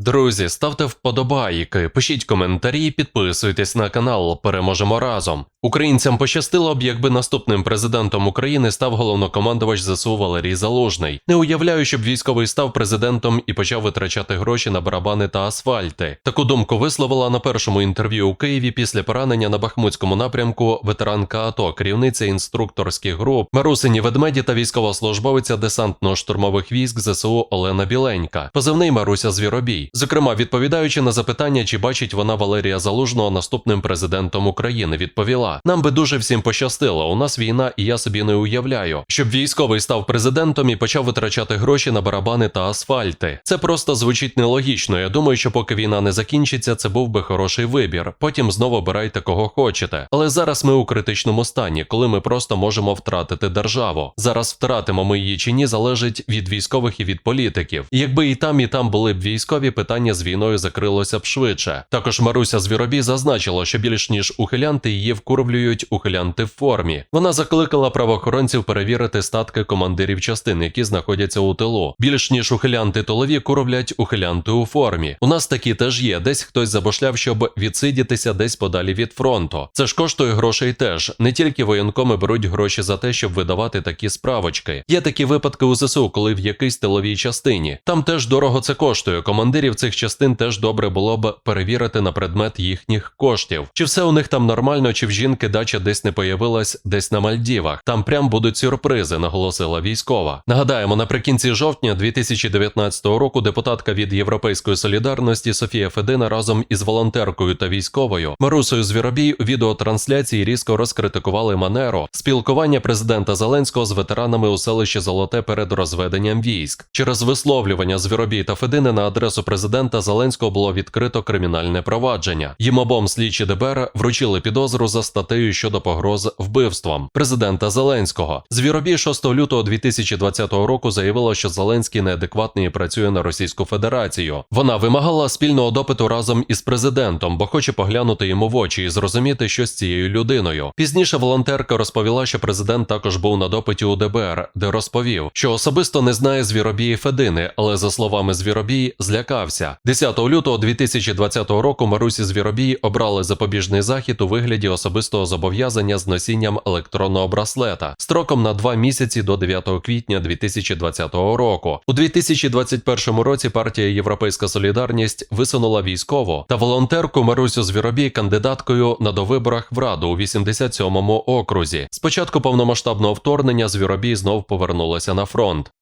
Друзі, ставте вподобайки, пишіть коментарі, підписуйтесь на канал. Переможемо разом. Українцям пощастило б, якби наступним президентом України став головнокомандувач ЗСУ Валерій Залужний. Не уявляю, щоб військовий став президентом і почав витрачати гроші на барабани та асфальти. Таку думку висловила на першому інтерв'ю у Києві після поранення на Бахмутському напрямку ветеранка АТО, керівниця інструкторських груп Марусині Ведмеді та військовослужбовиця десантно-штурмових військ ЗСУ Олена Біленька, позивний Маруся Звіробій. Зокрема, відповідаючи на запитання, чи бачить вона Валерія Залужного наступним президентом України, відповіла: нам би дуже всім пощастило. У нас війна, і я собі не уявляю, щоб військовий став президентом і почав витрачати гроші на барабани та асфальти. Це просто звучить нелогічно. Я думаю, що поки війна не закінчиться, це був би хороший вибір. Потім знову обирайте кого хочете. Але зараз ми у критичному стані, коли ми просто можемо втратити державу. Зараз втратимо ми її чи ні, залежить від військових і від політиків. Якби і там, і там були б військові, питання з війною закрилося б швидше. Також Маруся Звіробій зазначила, що більш ніж ухилянти її вкурвлюють ухилянти в формі. Вона закликала правоохоронців перевірити статки командирів частин, які знаходяться у тилу. Більш ніж ухилянти тилові курвлять ухилянти у формі. У нас такі теж є. Десь хтось забошляв, щоб відсидітися десь подалі від фронту. Це ж коштує грошей теж. Не тільки воєнкоми беруть гроші за те, щоб видавати такі справочки. Є такі випадки у ЗСУ, коли в якійсь тиловій частині. Там теж дорого це коштує. Командирів цих частин теж добре було б перевірити на предмет їхніх коштів. Чи все у них там нормально, чи в жінки дача десь не появилась десь на Мальдівах. Там прям будуть сюрпризи, наголосила військова. Нагадаємо, наприкінці жовтня 2019 року депутатка від Європейської солідарності Софія Федина разом із волонтеркою та військовою Марусою Звіробій у відеотрансляції різко розкритикували манеру спілкування президента Зеленського з ветеранами у селищі Золоте перед розведенням військ. Через висловлювання Звіробій та Федини на адресу президента Зеленського було відкрито кримінальне провадження. Їм обом слідчі ДБР вручили підозру за статтею щодо погроз вбивством президента Зеленського. Звіробій 6 лютого 2020 року заявила, що Зеленський неадекватний і працює на Російську Федерацію. Вона вимагала спільного допиту разом із президентом, бо хоче поглянути йому в очі і зрозуміти, що з цією людиною. Пізніше волонтерка розповіла, що президент також був на допиті у ДБР, де розповів, що особисто не знає Звіробії Федини, але за словами Звіробій, злякався. 10 лютого 2020 року Марусі Звіробій обрали запобіжний захід у вигляді особистого зобов'язання з носінням електронного браслета строком на два місяці до 9 квітня 2020 року. У 2021 році партія Європейська Солідарність висунула військову та волонтерку Марусю Звіробій кандидаткою на довиборах в Раду у 87-му окрузі. Спочатку повномасштабного вторгнення Звіробій знов повернулася на фронт.